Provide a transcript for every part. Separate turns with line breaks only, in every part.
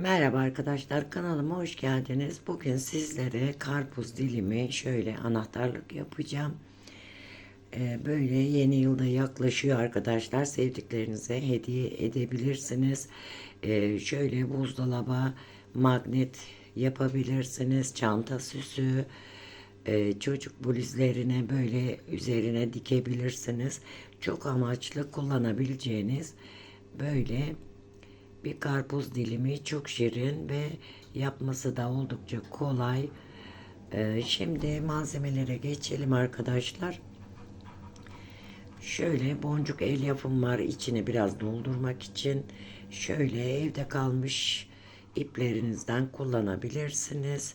Merhaba arkadaşlar kanalıma hoş geldiniz. Bugün sizlere karpuz dilimi şöyle anahtarlık yapacağım. Ee, böyle yeni yılda yaklaşıyor arkadaşlar. Sevdiklerinize hediye edebilirsiniz. Ee, şöyle buzdolaba magnet yapabilirsiniz. Çanta süsü. Ee, çocuk bluzlerine böyle üzerine dikebilirsiniz. Çok amaçlı kullanabileceğiniz böyle bir karpuz dilimi çok şirin ve yapması da oldukça kolay. Ee, şimdi malzemelere geçelim arkadaşlar. Şöyle boncuk el yapım var içini biraz doldurmak için. Şöyle evde kalmış iplerinizden kullanabilirsiniz.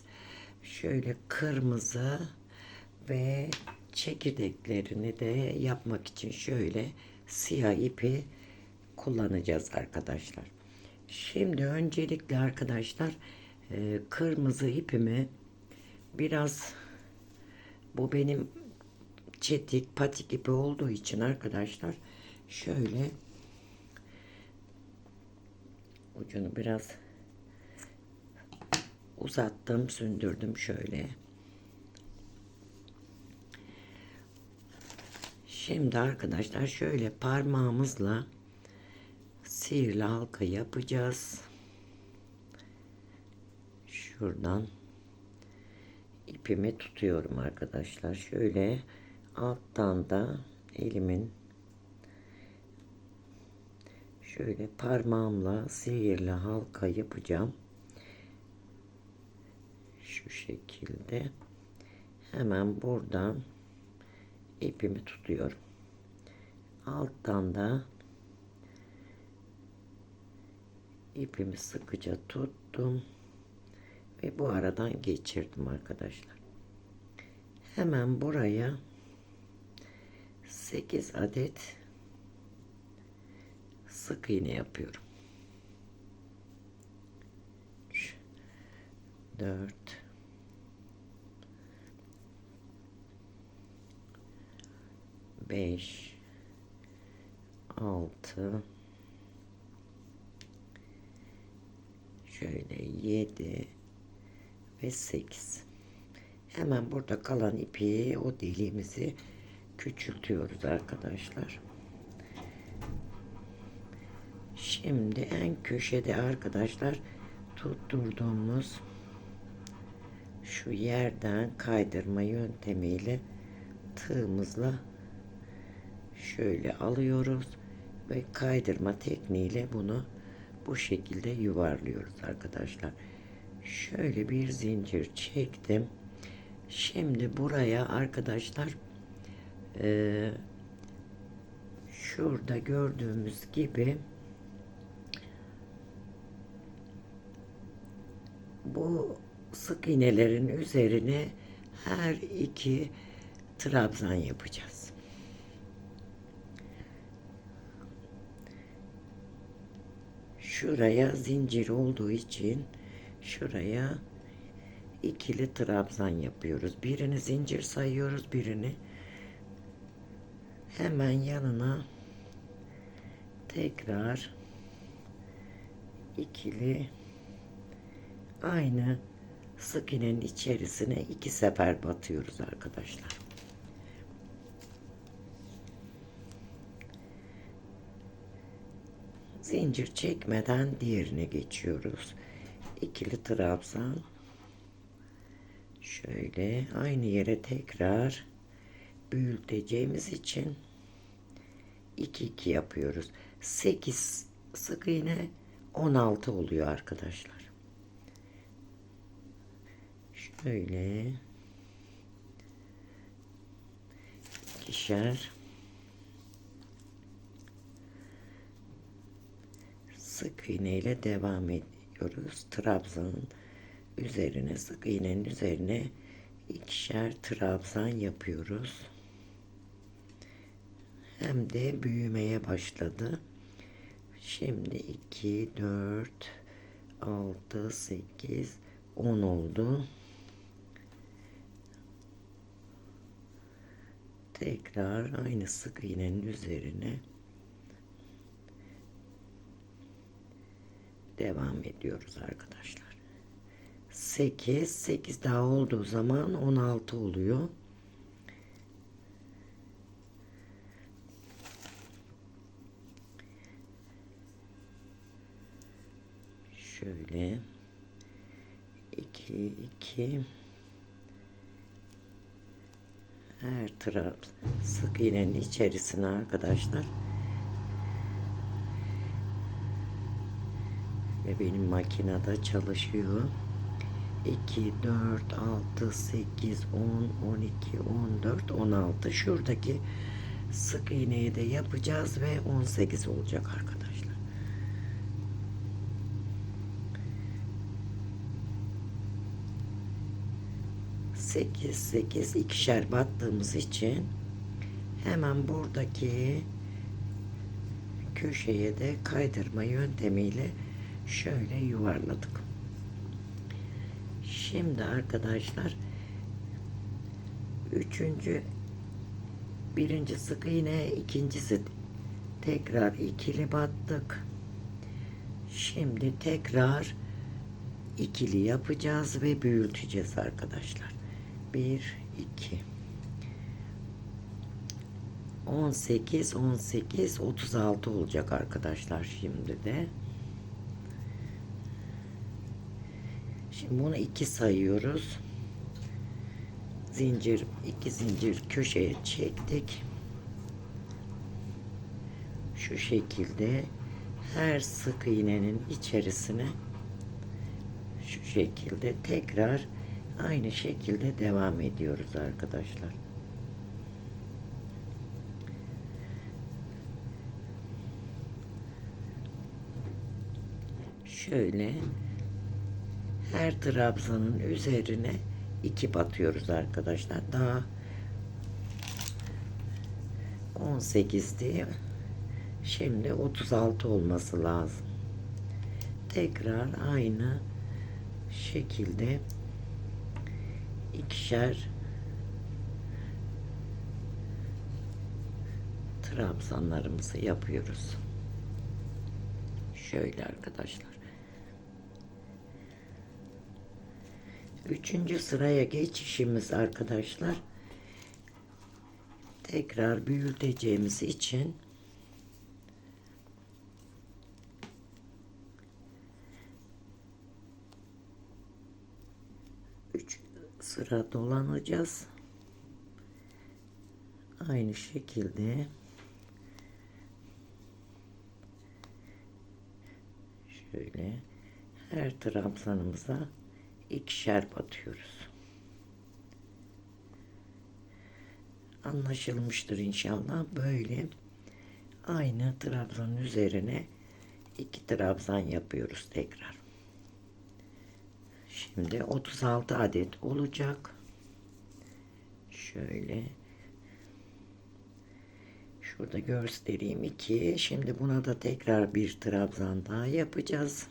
Şöyle kırmızı ve çekirdeklerini de yapmak için şöyle siyah ipi kullanacağız arkadaşlar. Şimdi öncelikle arkadaşlar e, kırmızı ipimi biraz bu benim çetik patik ipi olduğu için arkadaşlar şöyle ucunu biraz uzattım sündürdüm şöyle. Şimdi arkadaşlar şöyle parmağımızla sihirli halka yapacağız. Şuradan ipimi tutuyorum arkadaşlar. Şöyle alttan da elimin şöyle parmağımla sihirli halka yapacağım. Şu şekilde hemen buradan ipimi tutuyorum. Alttan da ipimi sıkıca tuttum ve bu aradan geçirdim arkadaşlar. Hemen buraya 8 adet sık iğne yapıyorum. 4 5 6 şöyle 7 ve 8 hemen burada kalan ipi o deliğimizi küçültüyoruz arkadaşlar. Şimdi en köşede arkadaşlar tutturduğumuz şu yerden kaydırma yöntemiyle tığımızla şöyle alıyoruz ve kaydırma tekniğiyle bunu bu şekilde yuvarlıyoruz arkadaşlar. Şöyle bir zincir çektim. Şimdi buraya arkadaşlar e, şurada gördüğümüz gibi bu sık iğnelerin üzerine her iki trabzan yapacağız. Şuraya zincir olduğu için şuraya ikili trabzan yapıyoruz. Birini zincir sayıyoruz, birini hemen yanına tekrar ikili aynı sık içerisine iki sefer batıyoruz arkadaşlar. Zincir çekmeden diğerine geçiyoruz. İkili trabzan şöyle aynı yere tekrar büyüteceğimiz için 2 2 yapıyoruz. 8 sık iğne 16 oluyor arkadaşlar. Şöyle ikişer sık iğne ile devam ediyoruz. Trabzanın üzerine sık iğnenin üzerine ikişer trabzan yapıyoruz. Hem de büyümeye başladı. Şimdi 2 4 6 8 10 oldu. Tekrar aynı sık iğnenin üzerine devam ediyoruz arkadaşlar. 8 8 daha olduğu zaman 16 oluyor. Şöyle 2 2 her taraf sık iğnenin içerisine arkadaşlar benim makinede çalışıyor. 2 4 6 8 10 12 14 16 şuradaki sık iğneyi de yapacağız ve 18 olacak arkadaşlar. 8 8 ikişer battığımız için hemen buradaki köşeye de kaydırma yöntemiyle şöyle yuvarladık. Şimdi arkadaşlar üçüncü birinci sık iğne ikincisi tekrar ikili battık. Şimdi tekrar ikili yapacağız ve büyüteceğiz arkadaşlar. 1 2 18 18 36 olacak arkadaşlar şimdi de. Bunu 2 sayıyoruz. Zincir iki zincir köşeye çektik. Şu şekilde her sık iğnenin içerisine şu şekilde tekrar aynı şekilde devam ediyoruz arkadaşlar. Şöyle her trabzanın üzerine iki batıyoruz arkadaşlar. Daha 18 diye şimdi 36 olması lazım. Tekrar aynı şekilde ikişer trabzanlarımızı yapıyoruz. Şöyle arkadaşlar. Üçüncü sıraya geçişimiz arkadaşlar. Tekrar büyüteceğimiz için üç sıra dolanacağız. Aynı şekilde şöyle her trabzanımıza ikişer batıyoruz. Anlaşılmıştır inşallah. Böyle aynı trabzanın üzerine iki trabzan yapıyoruz tekrar. Şimdi 36 adet olacak. Şöyle şurada göstereyim 2. Şimdi buna da tekrar bir trabzan daha yapacağız.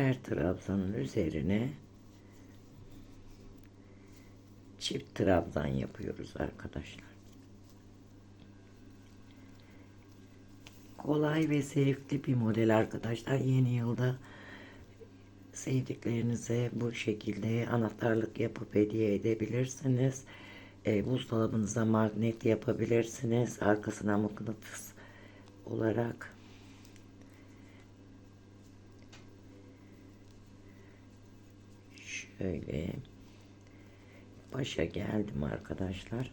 her trabzanın üzerine çift trabzan yapıyoruz arkadaşlar. Kolay ve zevkli bir model arkadaşlar. Yeni yılda sevdiklerinize bu şekilde anahtarlık yapıp hediye edebilirsiniz. E, buzdolabınıza magnet yapabilirsiniz. Arkasına mıknatıs olarak şöyle başa geldim arkadaşlar.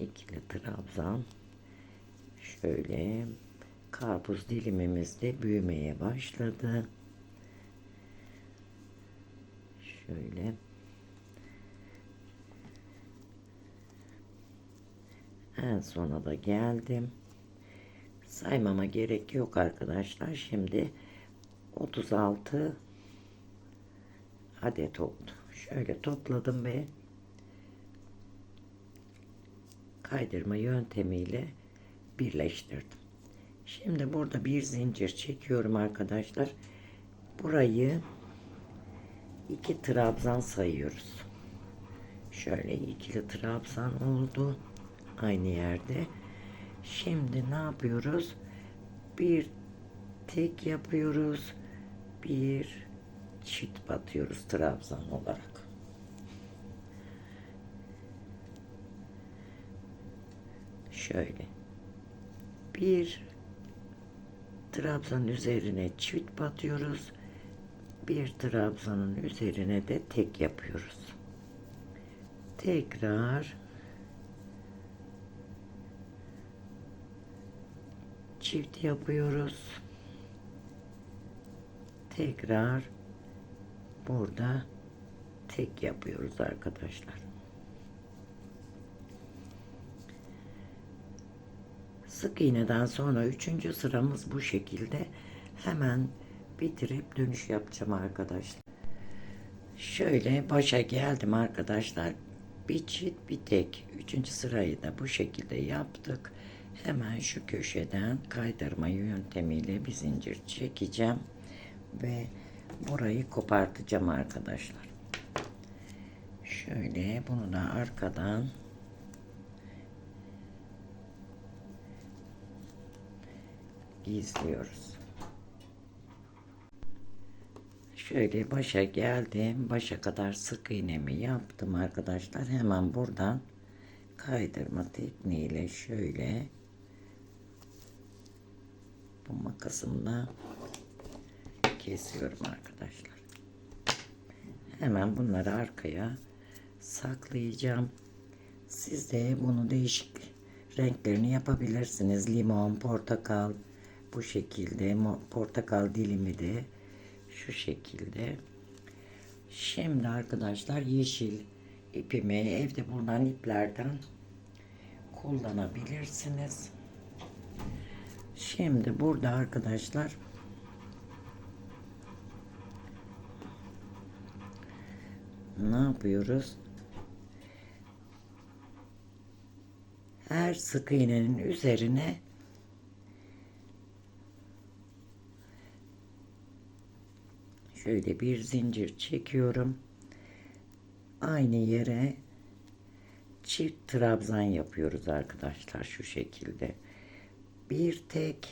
İkili trabzan. Şöyle karpuz dilimimiz de büyümeye başladı. Şöyle en sona da geldim. Saymama gerek yok arkadaşlar. Şimdi 36 adet oldu. Şöyle topladım ve kaydırma yöntemiyle birleştirdim. Şimdi burada bir zincir çekiyorum arkadaşlar. burayı iki trabzan sayıyoruz. Şöyle ikili trabzan oldu aynı yerde. Şimdi ne yapıyoruz? Bir tek yapıyoruz. Bir çift batıyoruz trabzan olarak. Şöyle. Bir trabzan üzerine çift batıyoruz. Bir trabzanın üzerine de tek yapıyoruz. Tekrar çift yapıyoruz. Tekrar burada tek yapıyoruz arkadaşlar. Sık iğneden sonra üçüncü sıramız bu şekilde hemen bitirip dönüş yapacağım arkadaşlar. Şöyle başa geldim arkadaşlar. Bir çift bir tek. Üçüncü sırayı da bu şekilde yaptık. Hemen şu köşeden kaydırma yöntemiyle bir zincir çekeceğim. Ve burayı kopartacağım arkadaşlar. Şöyle bunu da arkadan gizliyoruz. Şöyle başa geldim. Başa kadar sık iğnemi yaptım arkadaşlar. Hemen buradan kaydırma tekniğiyle şöyle bu makasımla kesiyorum arkadaşlar. Hemen bunları arkaya saklayacağım. Siz de bunu değişik renklerini yapabilirsiniz. Limon, portakal bu şekilde. Portakal dilimi de şu şekilde. Şimdi arkadaşlar yeşil ipimi evde bulunan iplerden kullanabilirsiniz. Şimdi burada arkadaşlar ne yapıyoruz? Her sık iğnenin üzerine şöyle bir zincir çekiyorum. Aynı yere çift trabzan yapıyoruz arkadaşlar şu şekilde. Bir tek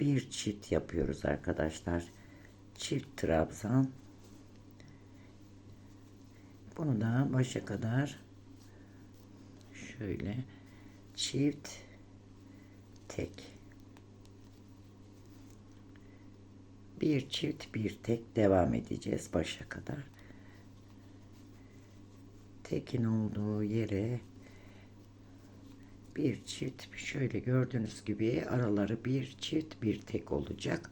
bir çift yapıyoruz arkadaşlar. Çift trabzan. Bunu da başa kadar şöyle çift tek bir çift bir tek devam edeceğiz başa kadar. Tekin olduğu yere bir çift şöyle gördüğünüz gibi araları bir çift bir tek olacak.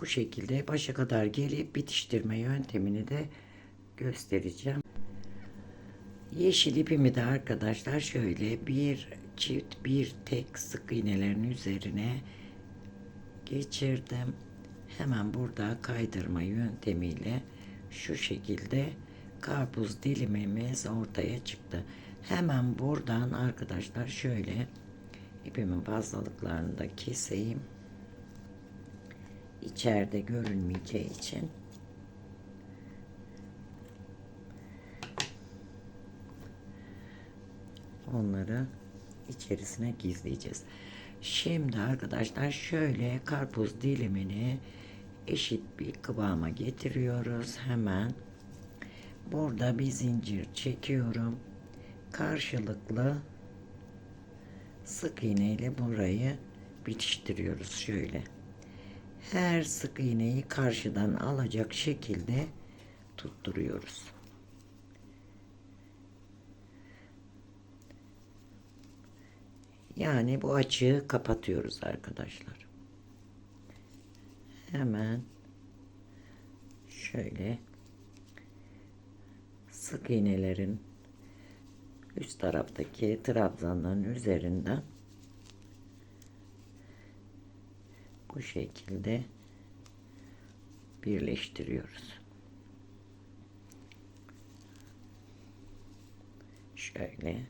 Bu şekilde başa kadar gelip bitiştirme yöntemini de göstereceğim. Yeşil ipimi de arkadaşlar şöyle bir çift bir tek sık iğnelerin üzerine geçirdim. Hemen burada kaydırma yöntemiyle şu şekilde karpuz dilimimiz ortaya çıktı. Hemen buradan arkadaşlar şöyle ipimin fazlalıklarını da keseyim. İçeride görünmeyeceği için. Onları içerisine gizleyeceğiz. Şimdi arkadaşlar şöyle karpuz dilimini eşit bir kıvama getiriyoruz. Hemen burada bir zincir çekiyorum. Karşılıklı sık iğne ile burayı bitiştiriyoruz şöyle. Her sık iğneyi karşıdan alacak şekilde tutturuyoruz. Yani bu açığı kapatıyoruz arkadaşlar. Hemen şöyle sık iğnelerin üst taraftaki trabzanların üzerinden bu şekilde birleştiriyoruz. Şöyle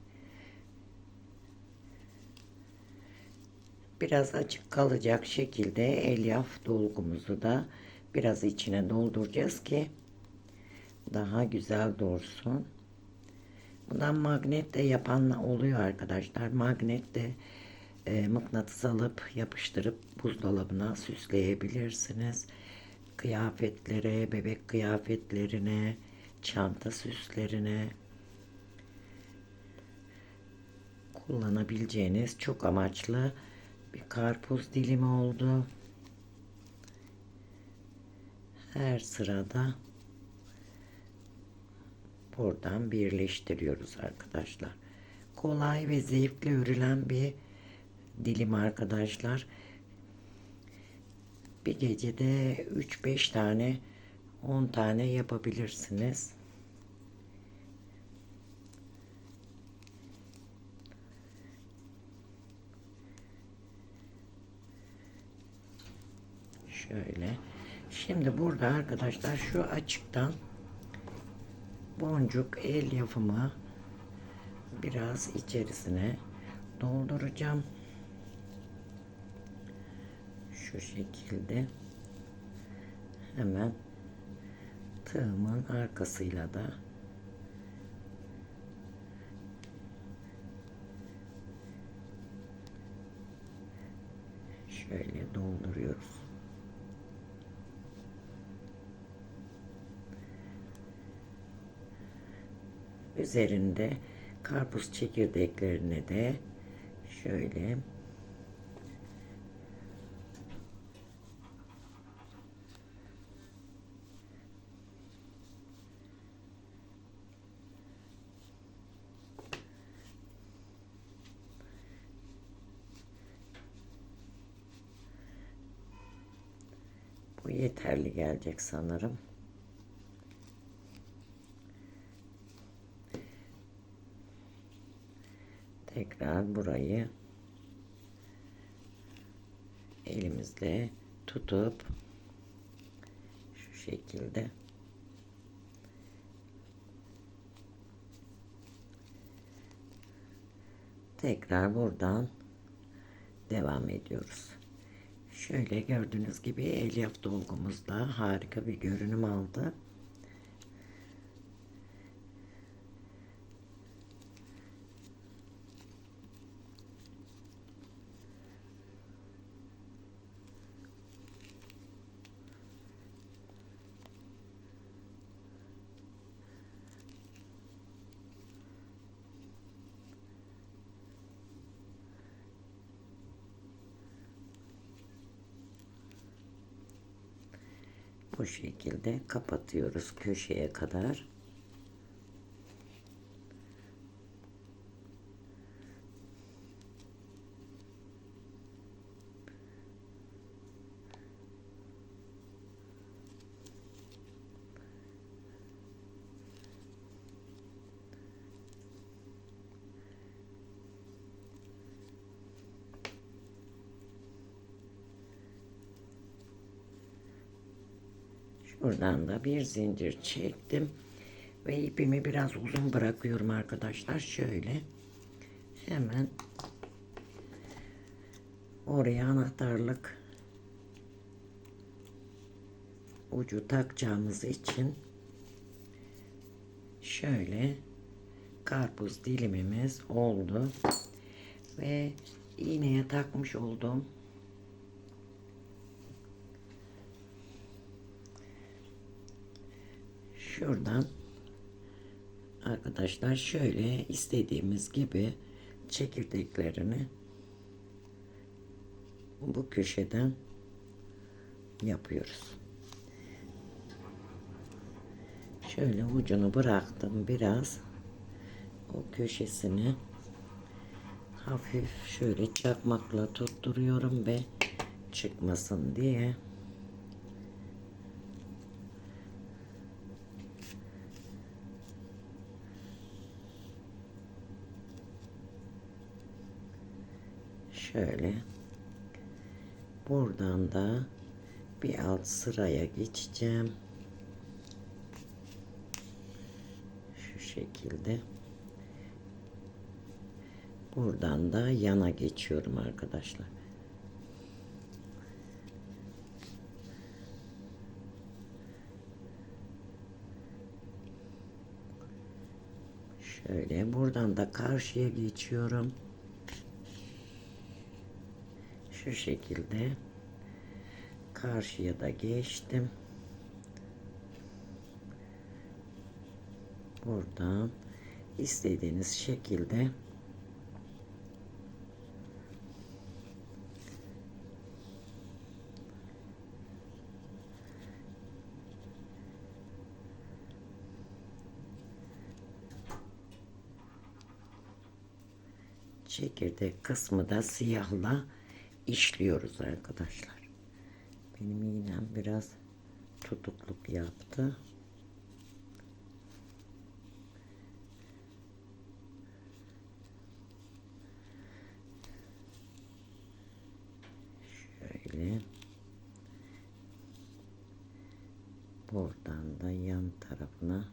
biraz açık kalacak şekilde elyaf dolgumuzu da biraz içine dolduracağız ki daha güzel dursun. Bundan magnet de yapan oluyor arkadaşlar. Magnet de e, mıknatıs alıp yapıştırıp buzdolabına süsleyebilirsiniz. Kıyafetlere, bebek kıyafetlerine, çanta süslerine kullanabileceğiniz çok amaçlı bir karpuz dilimi oldu. Her sırada buradan birleştiriyoruz arkadaşlar. Kolay ve zevkli örülen bir dilim arkadaşlar. Bir gecede 3-5 tane 10 tane yapabilirsiniz. Şöyle. Şimdi burada arkadaşlar şu açıktan boncuk el yapımı biraz içerisine dolduracağım. Şu şekilde hemen tığımın arkasıyla da şöyle dolduruyoruz. Üzerinde karpuz çekirdeklerini de şöyle Bu yeterli gelecek sanırım. Tekrar burayı elimizle tutup şu şekilde tekrar buradan devam ediyoruz. Şöyle gördüğünüz gibi elyaf dolgumuzda harika bir görünüm aldı. Bu şekilde kapatıyoruz köşeye kadar. Şuradan da bir zincir çektim. Ve ipimi biraz uzun bırakıyorum arkadaşlar. Şöyle. Hemen oraya anahtarlık ucu takacağımız için şöyle karpuz dilimimiz oldu. Ve iğneye takmış olduğum şuradan arkadaşlar şöyle istediğimiz gibi çekirdeklerini bu köşeden yapıyoruz. Şöyle ucunu bıraktım biraz o köşesini hafif şöyle çakmakla tutturuyorum ve çıkmasın diye. şöyle. Buradan da bir alt sıraya geçeceğim. Şu şekilde. Buradan da yana geçiyorum arkadaşlar. Şöyle buradan da karşıya geçiyorum. Şu şekilde karşıya da geçtim. Buradan istediğiniz şekilde çekirdek kısmı da siyahla işliyoruz arkadaşlar. Benim iğnem biraz tutukluk yaptı. Şöyle. Buradan da yan tarafına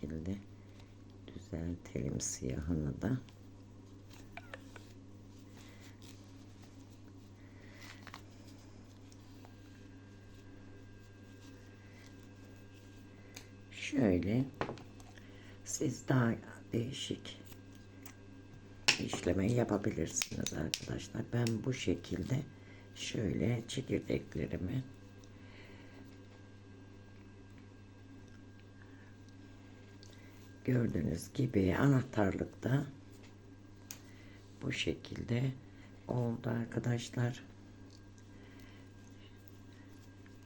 şekilde düzeltelim siyahını da. Şöyle siz daha değişik işleme yapabilirsiniz arkadaşlar. Ben bu şekilde şöyle çekirdeklerimi gördüğünüz gibi anahtarlıkta bu şekilde oldu arkadaşlar.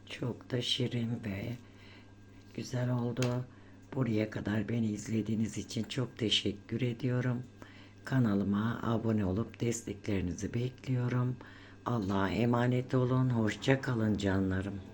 Çok da şirin ve güzel oldu. Buraya kadar beni izlediğiniz için çok teşekkür ediyorum. Kanalıma abone olup desteklerinizi bekliyorum. Allah'a emanet olun. Hoşça kalın canlarım.